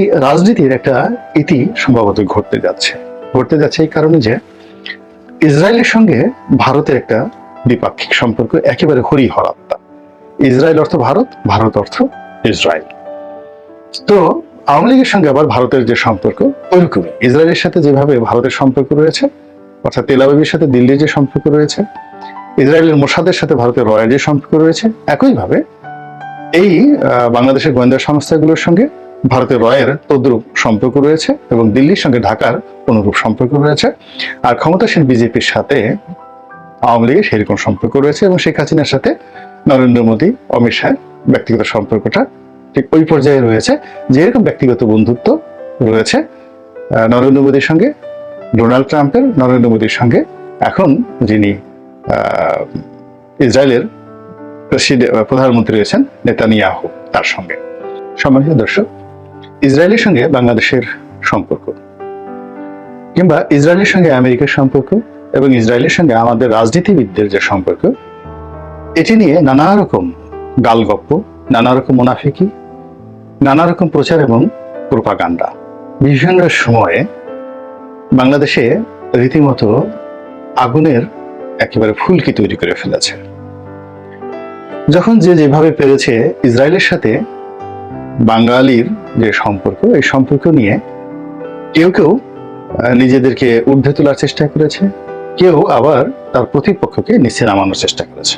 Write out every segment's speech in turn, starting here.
সেই রাজনীতির একটা ইতি সম্ভবত ঘটতে যাচ্ছে। ঘটতে যাচ্ছে এই কারণে যে ইসরায়েলের সঙ্গে ভারতের একটা দ্বিপাক্ষিক সম্পর্ক একেবারে হরি হরাত্মা ইসরায়েল অর্থ ভারত ভারত অর্থ ইসরায়েল। তো আওয়ামী লীগের সঙ্গে আবার ভারতের যে সম্পর্ক, ওইরকমই। ইসরায়েলের সাথে যেভাবে ভারতের সম্পর্ক রয়েছে, অর্থাৎ তেলাবিবের সাথে দিল্লির যে সম্পর্ক রয়েছে, ইসরায়েলের মোসাদের সাথে ভারতের রয়্যাল যে সম্পর্ক রয়েছে, একইভাবে এই বাংলাদেশের গোয়েন্দা সংস্থাগুলোর সঙ্গে ভারতের রয়ের তদ্রূপ সম্পর্ক রয়েছে এবং দিল্লির সঙ্গে ঢাকার অনুরূপ সম্পর্ক রয়েছে। আর ক্ষমতাসীন বিজেপির সাথে আওয়ামী লীগের সেরকম সম্পর্ক রয়েছে এবং শেখ হাসিনার সাথে নরেন্দ্র মোদী, অমিত শাহের ব্যক্তিগত সম্পর্কটা ঠিক ওই পর্যায়ে রয়েছে। যেরকম ব্যক্তিগত বন্ধুত্ব রয়েছে নরেন্দ্র মোদীর সঙ্গে, ডোনাল্ড ট্রাম্পের, নরেন্দ্র মোদীর সঙ্গে। এখন যিনি ইসরায়েলের প্রধানমন্ত্রী রয়েছেন, নেতানিয়াহু তার সঙ্গে। সম্মানিত দর্শক ইসরায়েলের সঙ্গে বাংলাদেশের সম্পর্ক, কিংবা ইসরায়েলের সঙ্গে আমেরিকার সম্পর্ক এবং ইসরায়েলের সঙ্গে আমাদের রাজনীতিবিদদের যে সম্পর্ক, এটি নিয়ে নানা রকম গালগপ্প, নানা রকম মুনাফিকি, নানা রকম প্রচার এবং প্রোপাগান্ডা। বিভিন্ন সময়ে বাংলাদেশে রীতিমতো আগুনের একেবারে ফুলকি তৈরি করে ফেলেছে। যখন যে যেভাবে পেরেছে ইসরায়েলের সাথে বাঙালির যে সম্পর্ক, এই সম্পর্ক নিয়ে কেউ কেউ নিজেদেরকে ঊর্ধ্বে তোলার চেষ্টা করেছে, কেউ আবার তার প্রতিপক্ষকে নিচে নামানোর চেষ্টা করেছে।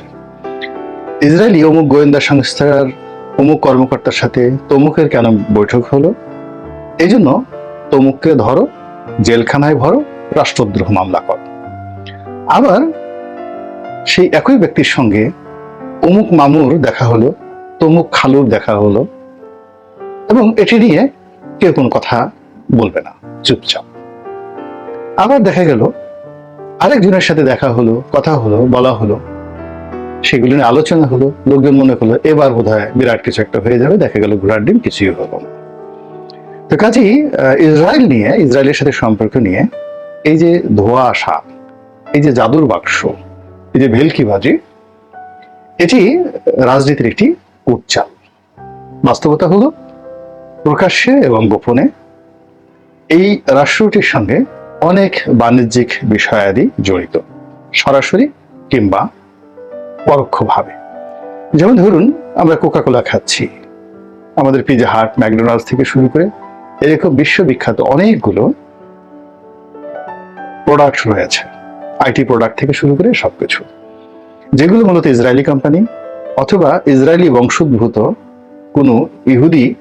ইসরায়েলি অমুক গোয়েন্দা সংস্থার, অমুক কর্মকর্তার সাথে তমুকের কেন বৈঠক হলো? এই জন্য তমুককে ধরো, জেলখানায় ভরো, রাষ্ট্রদ্রোহ মামলা কর। আবার সেই একই ব্যক্তির সঙ্গে অমুক মামুর দেখা হলো, তমুক খালুর দেখা হলো এবং এটি নিয়ে কেউ কোনো কথা বলবে না। চুপচাপ। আবার দেখা গেল, আরেকজনের সাথে দেখা হলো, কথা হলো, বলা হলো। সেগুলো নিয়ে আলোচনা হলো, লোকজন মনে করল এবার বোধ বিরাট কিছু একটা হয়ে যাবে, দেখা গেল ঘোড়ার ডিম, কিছুই হলো না। তো কাজেই ইসরায়েল নিয়ে, ইসরায়েলের সাথে সম্পর্ক নিয়ে এই যে ধোয়া আসা, এই যে জাদুর বাক্স, এই যে ভেলকিবাজি এটি রাজনীতির একটি উচ্চাল বাস্তবতা হলো প্রকাশ্যে এবং গোপনে এই রাষ্ট্রটির সঙ্গে অনেক বাণিজ্যিক বিষয়াদি জড়িত, সরাসরি কিংবা পরোক্ষভাবে। যেমন ধরুন, আমরা কোকাকোলা খাচ্ছি। আমাদের পিজা হাট ম্যাকডোনাল্ডস থেকে শুরু করে এরকম বিশ্ববিখ্যাত অনেকগুলো প্রোডাক্ট রয়েছে। আইটি প্রোডাক্ট থেকে শুরু করে সবকিছু। যেগুলো মূলত ইসরায়েলি কোম্পানি অথবা ইসরায়েলি বংশোদ্ভূত কোনো ইহুদি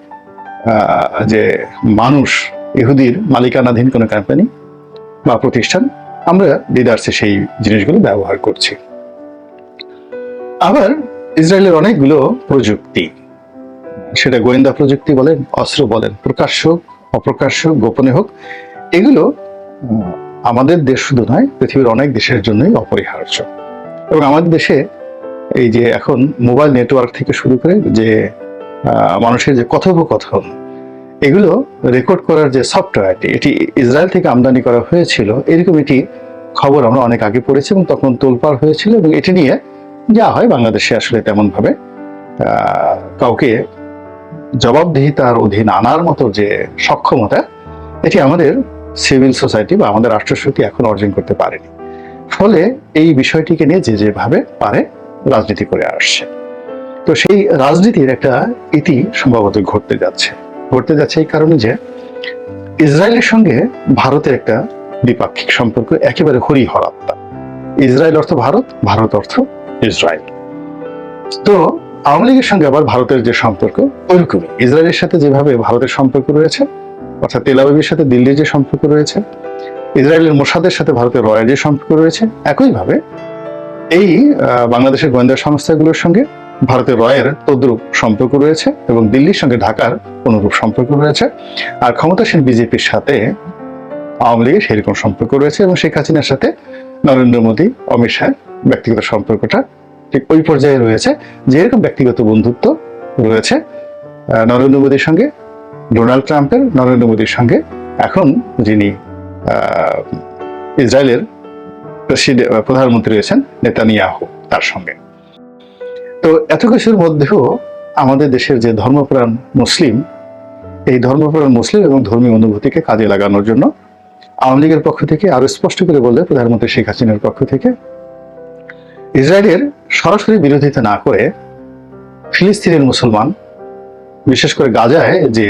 যে মানুষ ইহুদির মালিকানাধীন কোনো কোম্পানি বা প্রতিষ্ঠান আমরা ডিডার্সে সেই জিনিসগুলো ব্যবহার করছি। আবার ইসরায়েলের অনেকগুলো প্রযুক্তি সেটা গোয়েন্দা প্রযুক্তি বলেন অস্ত্র বলেন প্রকাশ্য হোক, অপ্রকাশ্য গোপনে হোক এগুলো আমাদের দেশ শুধু নয় পৃথিবীর অনেক দেশের জন্যই অপরিহার্য। এবং আমাদের দেশে এই যে এখন মোবাইল নেটওয়ার্ক থেকে শুরু করে যে মানুষের যে কথোপকথন, এগুলো রেকর্ড করার যে সফটওয়্যারটি এটি ইসরায়েল থেকে আমদানি করা হয়েছিল, এরকম এটি খবর আমরা অনেক আগে পড়েছি এবং তখন তোলপাড় হয়েছিল এবং এটি নিয়ে যা হয় বাংলাদেশে আসলে তেমনভাবে কাউকে জবাবদিহিতার অধীন আনার মতো যে সক্ষমতা, এটি আমাদের সিভিল সোসাইটি বা আমাদের রাষ্ট্রশক্তি এখন অর্জন করতে পারেনি। ফলে এই বিষয়টিকে নিয়ে যে যেভাবে পারে রাজনীতি করে আসছে। তো সেই রাজনীতির একটা ইতি সম্ভবত ঘটতে যাচ্ছে। ঘটতে যাচ্ছে এই কারণে যে ইসরায়েলের সঙ্গে ভারতের একটা দ্বিপাক্ষিক সম্পর্ক একেবারে হরি হরাত্মা ইসরায়েল অর্থ ভারত ভারত অর্থ ইসরায়েল। তো আওয়ামী লীগের সঙ্গে আবার ভারতের যে সম্পর্ক, ওইরকমই। ইসরায়েলের সাথে যেভাবে ভারতের সম্পর্ক রয়েছে, অর্থাৎ তেলাবিবের সাথে দিল্লির যে সম্পর্ক রয়েছে, ইসরায়েলের মোসাদের সাথে ভারতের রয়ের যে সম্পর্ক রয়েছে, একইভাবে এই বাংলাদেশের গোয়েন্দা সংস্থাগুলোর সঙ্গে ভারতের রয়ের তদ্রূপ সম্পর্ক রয়েছে এবং দিল্লির সঙ্গে ঢাকার অনুরূপ সম্পর্ক রয়েছে। আর ক্ষমতাসীন বিজেপির সাথে আওয়ামী লীগের সেরকম সম্পর্ক রয়েছে এবং শেখ হাসিনার সাথে নরেন্দ্র মোদী, অমিত শাহের ব্যক্তিগত সম্পর্কটা ঠিক ওই পর্যায়ে রয়েছে। যেরকম ব্যক্তিগত বন্ধুত্ব রয়েছে নরেন্দ্র মোদীর সঙ্গে, ডোনাল্ড ট্রাম্পের, নরেন্দ্র মোদীর সঙ্গে। এখন যিনি ইসরায়েলের প্রধানমন্ত্রী রয়েছেন নেতানিয়াহু তার সঙ্গে। তো এত কিছুর মধ্যেও আমাদের দেশের যে ধর্মপ্রাণ মুসলিম, এই ধর্মপ্রাণ মুসলিম এবং ধর্মীয় অনুভূতিকে কাজে লাগানোর জন্য আওয়ামী লীগের পক্ষ থেকে আরও স্পষ্ট করে বললে প্রধানমন্ত্রী শেখ হাসিনার পক্ষ থেকে, ইসরায়েলের সরাসরি বিরোধিতা না করে ফিলিস্তিনের মুসলমান, বিশেষ করে গাজায় যে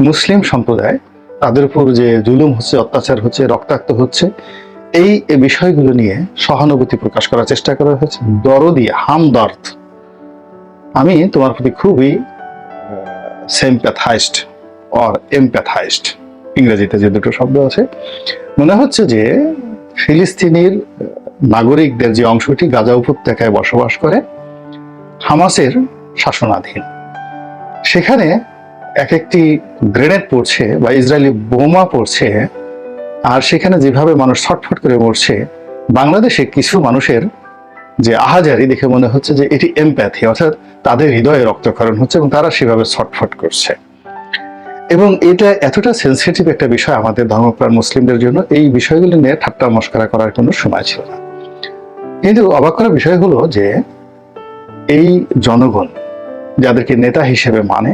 মুসলিম সম্প্রদায়, তাদের উপর যে জুলুম হচ্ছে, অত্যাচার হচ্ছে, রক্তাক্ত হচ্ছে, এই বিষয়গুলো নিয়ে সহানুভূতি প্রকাশ করার চেষ্টা করা হয়েছে। দরদি, হামদর্দ। আমি তোমার প্রতি খুবই সেমপ্যাথাইস্ট অর এমপ্যাথাইস্ট ইংরেজিতে যে দুটো শব্দ আছে, মনে হচ্ছে যে ফিলিস্তিনির নাগরিকদের যে অংশটি গাজা উপত্যকায় বসবাস করে, হামাসের শাসনাধীন। সেখানে এক একটি গ্রেনেড পড়ছে বা ইসরায়েলি বোমা পড়ছে, আর সেখানে যেভাবে মানুষ ছটফট করে মরছে, বাংলাদেশে কিছু মানুষের যে আহাজারি দেখে মনে হচ্ছে যে এটি এমপ্যাথি অর্থাৎ তাদের হৃদয়ে রক্তক্ষরণ হচ্ছে এবং তারা সেভাবে ছটফট করছে। এবং এটা এতটা সেন্সিটিভ একটা বিষয় আমাদের ধর্মপ্রাণ মুসলিমদের জন্য, এই বিষয়গুলো নিয়ে ঠাট্টা মস্করা করার কোনো সময় ছিল না। কিন্তু অবাক করার বিষয় হলো যে এই জনগণ যাদেরকে নেতা হিসেবে মানে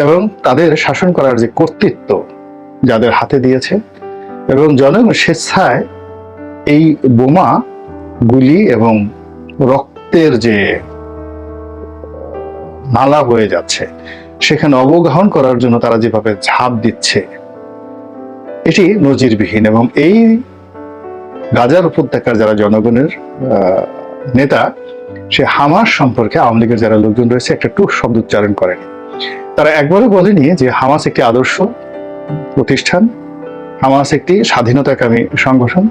এবং তাদের শাসন করার যে কর্তৃত্ব যাদের হাতে দিয়েছে এবং জনগণ স্বেচ্ছায় এই বোমা গুলি এবং রক্তের যে নালা বয়ে যাচ্ছে, সেখানে অবগাহন করার জন্য তারা যেভাবে ঝাঁপ দিচ্ছে, এটি নজিরবিহীন এবং এই গাজার উপত্যকার যারা জনগণের নেতা, সে হামাস সম্পর্কে আওয়ামী লীগের যারা লোকজন রয়েছে, একটা টুক শব্দ উচ্চারণ করেনি। তারা একবারও বলেনি যে হামাস একটি আদর্শ প্রতিষ্ঠান, হামাস একটি স্বাধীনতাকামী সংগঠন,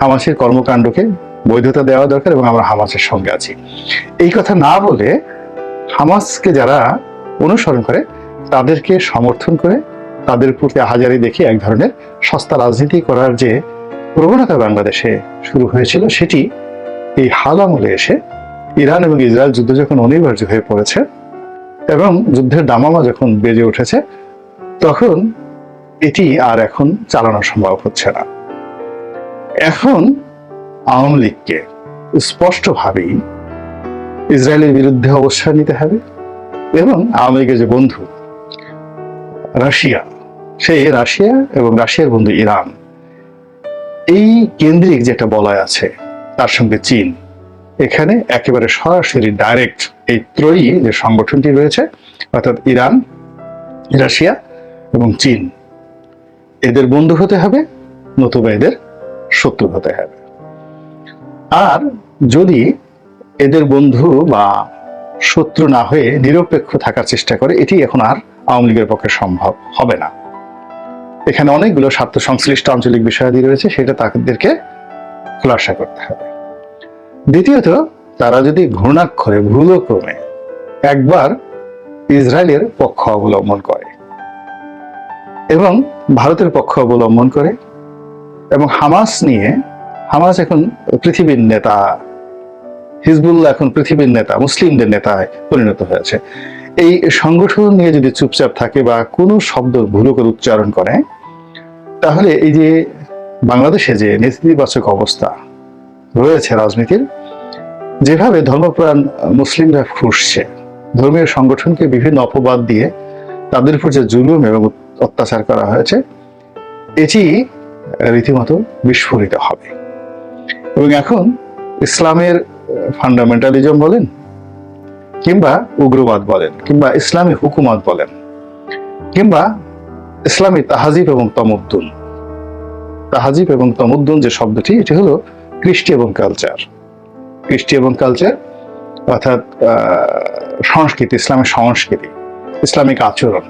হামাসের কর্মকাণ্ডকে বৈধতা দেওয়া দরকার এবং আমরা হামাসের সঙ্গে আছি। এই কথা না বলে হামাসকে যারা অনুসরণ করে, তাদেরকে সমর্থন করে, তাদের প্রতি হাজারি দেখে এক ধরনের সস্তা রাজনীতি করার যে প্রবণতা বাংলাদেশে শুরু হয়েছিল, সেটি এই হাল আমলে এসে ইরান এবং ইসরায়েল যুদ্ধ যখন অনিবার্য হয়ে পড়েছে এবং যুদ্ধের দামামা যখন বেজে উঠেছে, তখন এটি আর এখন চালানো সম্ভব হচ্ছে না। এখন আওয়ামী লীগকে স্পষ্টভাবেই ইসরায়েলের বিরুদ্ধে অবস্থান নিতে হবে এবং আওয়ামী লীগের যে বন্ধু রাশিয়া সেই রাশিয়া এবং রাশিয়ার বন্ধু ইরান, এই কেন্দ্রিক যেটা বলয় আছে, তার সঙ্গে চীন, এখানে একেবারে সরাসরি ডাইরেক্ট এই ত্রয়ী যে সংগঠনটি রয়েছে, অর্থাৎ ইরান, রাশিয়া এবং চীন, এদের বন্ধু হতে হবে, নতুবা এদের শত্রু হতে হবে। আর যদি এদের বন্ধু বা শত্রু না হয়ে নিরপেক্ষ থাকার চেষ্টা করে, এটি এখন আর আওয়ামী লীগের পক্ষে সম্ভব হবে না। এখানে অনেকগুলো স্বার্থ সংশ্লিষ্ট আঞ্চলিক বিষয়াদি রয়েছে, সেটা তাদেরকে খোলাসা করতে হবে। দ্বিতীয়ত, তারা যদি ঘূর্ণাক্ষরে ভুলক্রমে একবার ইসরায়েলের পক্ষ অবলম্বন করে এবং ভারতের পক্ষ অবলম্বন করে এবং হামাস নিয়ে হামাস এখন পৃথিবীর নেতা, হিজবুল্লাহ এখন পৃথিবীর নেতা, মুসলিমদের নেতায় পরিণত হয়েছে। এই সংগঠন নিয়ে যদি চুপচাপ থাকে বা কোনো শব্দ ভুল করে উচ্চারণ করে, তাহলে এই যে বাংলাদেশে যে নেতিবাচক অবস্থা রয়েছে রাজনীতির, যেভাবে ধর্মপ্রাণ মুসলিমরা ফুসছে, ধর্মীয় সংগঠনকে বিভিন্ন অপবাদ দিয়ে তাদের উপর যে জুলুম এবং অত্যাচার করা হয়েছে, এটি রীতিমতো বিস্ফোরিত হবে। এবং এখন ইসলামের ফান্ডামেন্টালিজম বলেন কিংবা উগ্রবাদ বলেন, কিংবা ইসলামী হুকুমত বলেন, কিংবা ইসলামী তাহাজিব এবং তমুদ্দুন। তাহাজিব এবং তমুদ্দুন যে শব্দটি, এটি হলো কৃষ্টি এবং কালচার কৃষ্টি এবং কালচার অর্থাৎ সংস্কৃতি, ইসলামের সংস্কৃতি, ইসলামিক আচরণ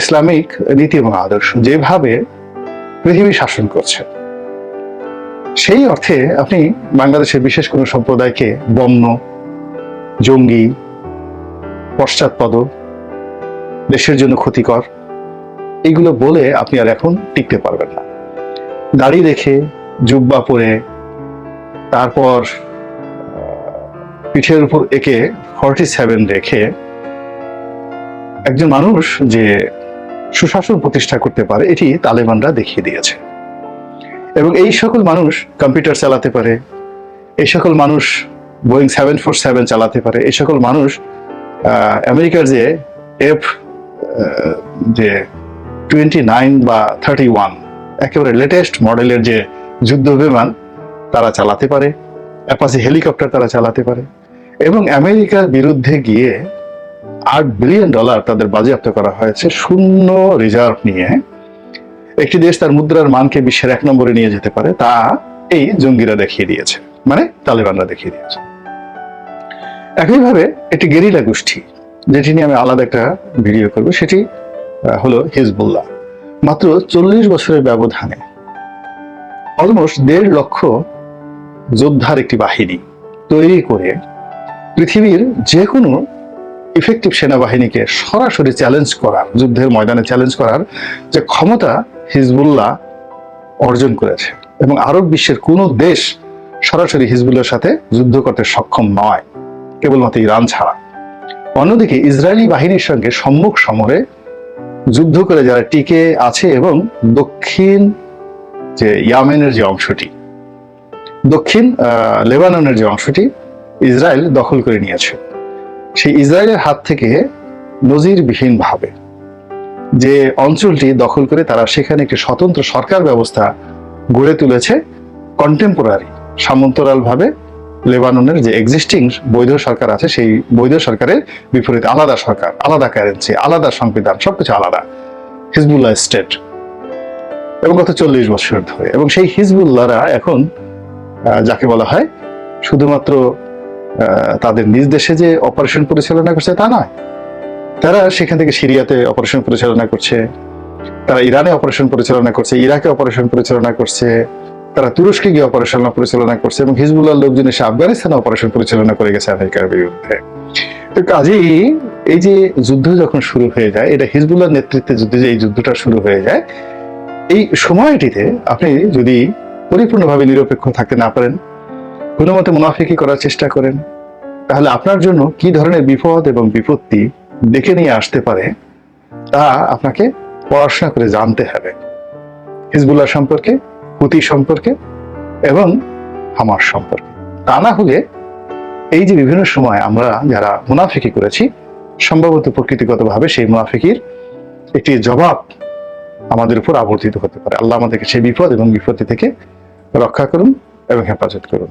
ইসলামিক নীতি এবং আদর্শ যেভাবে পৃথিবী শাসন করছে। সেই অর্থে আপনি বাংলাদেশের বিশেষ কোনো সম্প্রদায়কে বন্য, জঙ্গি পশ্চাৎপদ দেশের জন্য ক্ষতিকর, এগুলো বলে আপনি আর এখন টিকতে পারবেন না। দাড়ি রেখে, জুব্বা পরে, তারপর পিঠের উপর একে ফর্টি সেভেন রেখে একজন মানুষ যে সুশাসন প্রতিষ্ঠা করতে পারে, এটি তালেবানরা দেখিয়ে দিয়েছে। এবং এই সকল মানুষ কম্পিউটার চালাতে পারে, এই সকল মানুষ বোয়িং সেভেন ফোর সেভেন চালাতে পারে, এই সকল মানুষ আমেরিকার যে এফ যে টোয়েন্টি নাইন বা থার্টি ওয়ান একেবারে লেটেস্ট মডেলের যে যুদ্ধ বিমান, তারা চালাতে পারে অ্যাপাসি হেলিকপ্টার তারা চালাতে পারে এবং আমেরিকার বিরুদ্ধে গিয়ে আট বিলিয়ন ডলার তাদের বাজেয়াপ্ত করা হয়েছে শূন্য রিজার্ভ নিয়ে। একটি দেশ তার মুদ্রার মানকে বিশ্বের এক নম্বরে নিয়ে যেতে পারে, তা এই জঙ্গিরা দেখিয়ে দিয়েছে। মানে তালেবানরা দেখিয়ে দিয়েছে। একইভাবে একটি গেরিলা গোষ্ঠী, যেটি নিয়ে আমি আলাদা একটা ভিডিও করব, সেটি হলো হিজবুল্লাহ। মাত্র চল্লিশ বছরের ব্যবধানে অলমোস্ট দেড় লক্ষ যোদ্ধার একটি বাহিনী তৈরি করে পৃথিবীর যে কোনো ইফেক্টিভ সেনাবাহিনীকে সরাসরি চ্যালেঞ্জ করার, যুদ্ধের ময়দানে চ্যালেঞ্জ করার যে ক্ষমতা হিজবুল্লাহ অর্জন করেছে। এবং আরব বিশ্বের কোনো দেশ সরাসরি হিজবুল্লাহর সাথে যুদ্ধ করতে সক্ষম নয়, কেবলমাত্র ইরান ছাড়া। অন্যদিকে ইসরায়েলি বাহিনীর সঙ্গে সম্মুখ সমরে যুদ্ধ করে যারা টিকে আছে এবং দক্ষিণ যে ইয়ামেনের যে অংশটি, দক্ষিণ লেবাননের যে অংশটি ইসরায়েল দখল করে নিয়েছে। সেই ইসরায়েলের হাত থেকে নজিরবিহীন ভাবে। যে অঞ্চলটি দখল করে তারা সেখানে একটি স্বতন্ত্র সরকার ব্যবস্থা গড়ে তুলেছে কন্টেম্পোরারি সামন্তরাল ভাবে লেবাননের যে এক্সিস্টিং বৈধ সরকার আছে, সেই বৈধ সরকারের বিপরীতে আলাদা সরকার, আলাদা কারেন্সি আলাদা সংবিধান, সবকিছু আলাদা। হিজবুল্লাহ স্টেট এবং গত চল্লিশ বছর ধরে। এবং সেই হিজবুল্লাহরা এখন যাকে বলা হয় শুধুমাত্র তাদের নিজ দেশে যে অপারেশন পরিচালনা করছে তা নয়। তারা সেখান থেকে সিরিয়াতে অপারেশন পরিচালনা করছে, তারা ইরানে অপারেশন পরিচালনা করছে, ইরাকে অপারেশন পরিচালনা করছে, তারা তুরস্কে গিয়ে অপারেশন পরিচালনা করছে এবং হিজবুল্লাহ লোকজন এসে আফগানিস্তানে অপারেশন পরিচালনা করে গেছে আমেরিকার বিরুদ্ধে। তো কাজেই এই যে যুদ্ধ যখন শুরু হয়ে যায়, এটা হিজবুল্লাহ নেতৃত্বে যুদ্ধে যে এই যুদ্ধটা শুরু হয়ে যায়, এই সময়টিতে আপনি যদি পরিপূর্ণভাবে নিরপেক্ষ থাকতে না পারেন কোনো মতে মুনাফিকি করার চেষ্টা করেন, তাহলে আপনার জন্য কি ধরনের বিপদ এবং বিপত্তি ডেকে নিয়ে আসতে পারে, তা আপনাকে পড়াশোনা করে জানতে হবে। হিজবুল্লাহ সম্পর্কে, হুতি সম্পর্কে এবং হামার সম্পর্কে। তা না হলে এই যে বিভিন্ন সময় আমরা যারা মুনাফিকি করেছি, সম্ভবত প্রকৃতিগতভাবে সেই মুনাফিকির একটি জবাব আমাদের উপর আবর্তিত হতে পারে। আল্লাহ আমাদেরকে সেই বিপদ এবং বিপত্তি থেকে রক্ষা করুন এবং হেফাজত করুন।